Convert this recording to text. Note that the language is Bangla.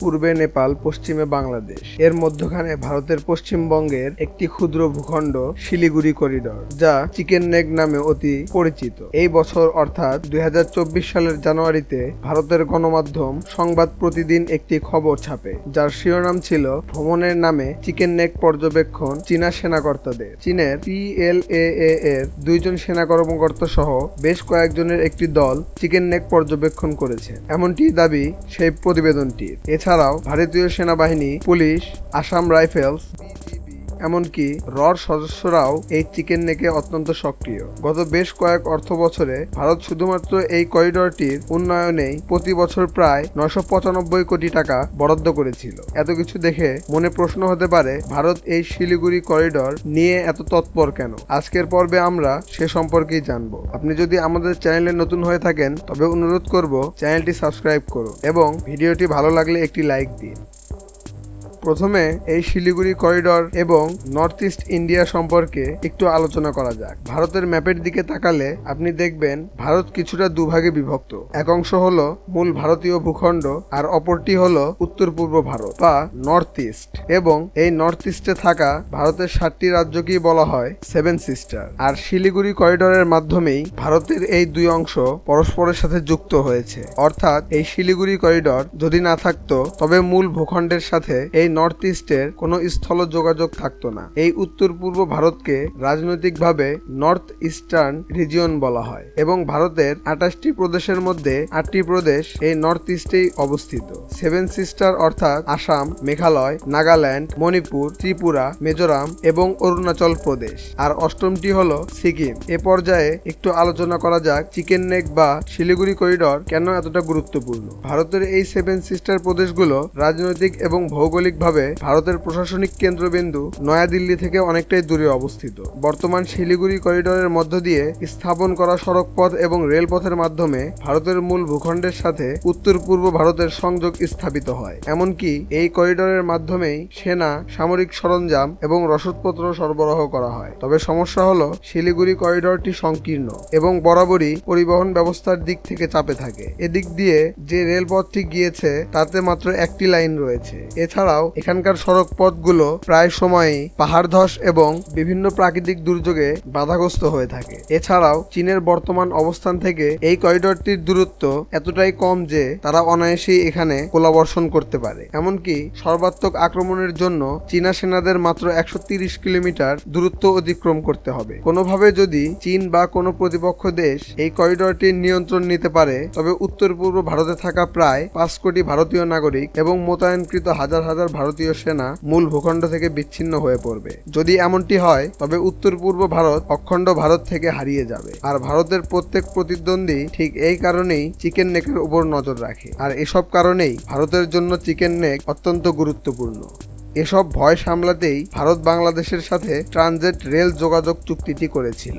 পূর্বে নেপাল, পশ্চিমে বাংলাদেশ। এর মধ্যখানে ভারতের পশ্চিমবঙ্গের একটি ক্ষুদ্র ভূখণ্ড শিলিগুড়ি করিডোর, যা চিকেন নেক নামে অতি পরিচিত। এই বছর অর্থাৎ দুই হাজার চব্বিশ সালের জানুয়ারিতে ভারতের গণমাধ্যম সংবাদ প্রতিদিন একটি খবর ছাপে, যার শিরোনাম ছিল ভ্রমণের নামে চিকেন নেক পর্যবেক্ষণ চীনা সেনাকর্তাদের। চীনের পিএলএ এর দুইজন সেনা কর্মকর্তা সহ বেশ কয়েকজনের একটি দল চিকেন নেক পর্যবেক্ষণ করেছে। এমনটি দাবি সেই প্রতিবেদনটির। এছাড়াও ভারতীয় সেনাবাহিনী পুলিশ আসাম রাইফেলস এমনকি রর সদস্যরাও এই চিকেন নেকে অত্যন্ত সক্রিয়। গত বেশ কয়েক অর্থ বছরে ভারত শুধুমাত্র এই করিডোরটির উন্নয়নেই প্রতি বছর প্রায় নশো পঁচানব্বই কোটি টাকা বরাদ্দ করেছিল। এত কিছু দেখে মনে প্রশ্ন হতে পারে, ভারত এই শিলিগুড়ি করিডোর নিয়ে এত তৎপর কেন? আজকের পর্বে আমরা সে সম্পর্কেই জানব। আপনি যদি আমাদের চ্যানেলে নতুন হয়ে থাকেন, তবে অনুরোধ করব চ্যানেলটি সাবস্ক্রাইব করুন এবং ভিডিওটি ভালো লাগলে একটি লাইক দিন। প্রথমে এই শিলিগুড়ি করিডর এবং নর্থ ইস্ট ইন্ডিয়া সম্পর্কে একটু আলোচনা করা যাক। ভারতের ম্যাপের দিকে তাকালে আপনি দেখবেন ভারত কিছুটা দুভাগে বিভক্ত। এক অংশ হলো মূল ভারতীয় ভূখণ্ড আর অপরটি হলো উত্তর পূর্ব ভারত বা নর্থ ইস্ট এবং এই নর্থ ইস্টে থাকা ভারতের সাতটি রাজ্যকেই বলা হয় সেভেন সিস্টার। আর শিলিগুড়ি করিডোরের মাধ্যমেই ভারতের এই দুই অংশ পরস্পরের সাথে যুক্ত হয়েছে। অর্থাৎ এই শিলিগুড়ি করিডর যদি না থাকতো তবে মূল ভূখণ্ডের সাথে এই নর্থ ইস্টের কোনো স্থল যোগাযোগ থাকতো না। এই উত্তর পূর্ব ভারতকে রাজনৈতিকভাবে নর্থ ইস্টার্ন রিজিয়ন বলা হয় এবং ভারতের আঠাশটি প্রদেশের মধ্যে আটটি প্রদেশ এই নর্থ ইস্টেই অবস্থিত। সেভেন সিস্টার অর্থাৎ আসাম, মেঘালয়, নাগাল্যান্ড, মণিপুর, ত্রিপুরা, মিজোরাম এবং অরুণাচল প্রদেশ। আর অষ্টমটি হল সিকিম। এ পর্যায়ে একটু আলোচনা করা যাক চিকেন নেক বা শিলিগুড়ি করিডর কেন এতটা গুরুত্বপূর্ণ। ভারতের এই সেভেন সিস্টার প্রদেশগুলো রাজনৈতিক এবং ভৌগোলিকভাবে ভারতের প্রশাসনিক কেন্দ্রবিন্দু নয়াদিল্লি থেকে অনেকটাই দূরে অবস্থিত। বর্তমান শিলিগুড়ি করিডোরের মধ্য দিয়ে স্থাপন করা সড়কপথ এবং রেলপথের মাধ্যমে ভারতের মূল ভূখণ্ডের সাথে উত্তর পূর্ব ভারতের সংযোগ স্থাপিত হয়। এমনকি এই করিডোরের মাধ্যমেই সেনা, সামরিক সরঞ্জাম এবং রসদপত্র সরবরাহ করা হয়। তবে সমস্যা হলো, শিলিগুড়ি করিডোরটি সংকীর্ণ এবং বরাবরই পরিবহন ব্যবস্থার দিক থেকে চাপে থাকে। এদিক দিয়ে যে রেলপথটি গিয়েছে, তাতে মাত্র একটি লাইন রয়েছে। এছাড়াও এখানকার সড়ক পথগুলো প্রায় সময়ই পাহাড় ধস এবং বিভিন্ন প্রাকৃতিক দুর্যোগে বাধাগ্রস্ত হয়ে থাকে। এছাড়াও চীনের বর্তমান অবস্থান থেকে এই করিডোরটির দূরত্ব এতটাই কম যে তারা অনায়াসেই এখানে গোলাবর্ষণ করতে পারে। এমনকি সর্বাত্মক আক্রমণের জন্য চীনা সেনাদের মাত্র একশো তিরিশ কিলোমিটার দূরত্ব অতিক্রম করতে হবে। কোনোভাবে যদি চীন বা কোনো প্রতিপক্ষ দেশ এই করিডোরটির নিয়ন্ত্রণ নিতে পারে, তবে উত্তর পূর্ব ভারতে থাকা প্রায় পাঁচ কোটি ভারতীয় নাগরিক এবং মোতায়েনকৃত হাজার হাজার ভারতীয় সেনা মূল ভূখণ্ড থেকে বিচ্ছিন্ন হয়ে পড়বে। যদি এমনটি হয়, তবে উত্তর পূর্ব ভারত অখণ্ড ভারত থেকে হারিয়ে যাবে। আর ভারতের প্রত্যেক প্রতিদ্বন্দ্বী ঠিক এই কারণেই চিকেন নেকের উপর নজর রাখে। আর এসব কারণেই ভারতের জন্য চিকেন নেক অত্যন্ত গুরুত্বপূর্ণ। এসব ভয় সামলাতেই ভারত বাংলাদেশের সাথে ট্রানজিট রেল যোগাযোগ চুক্তিটি করেছিল।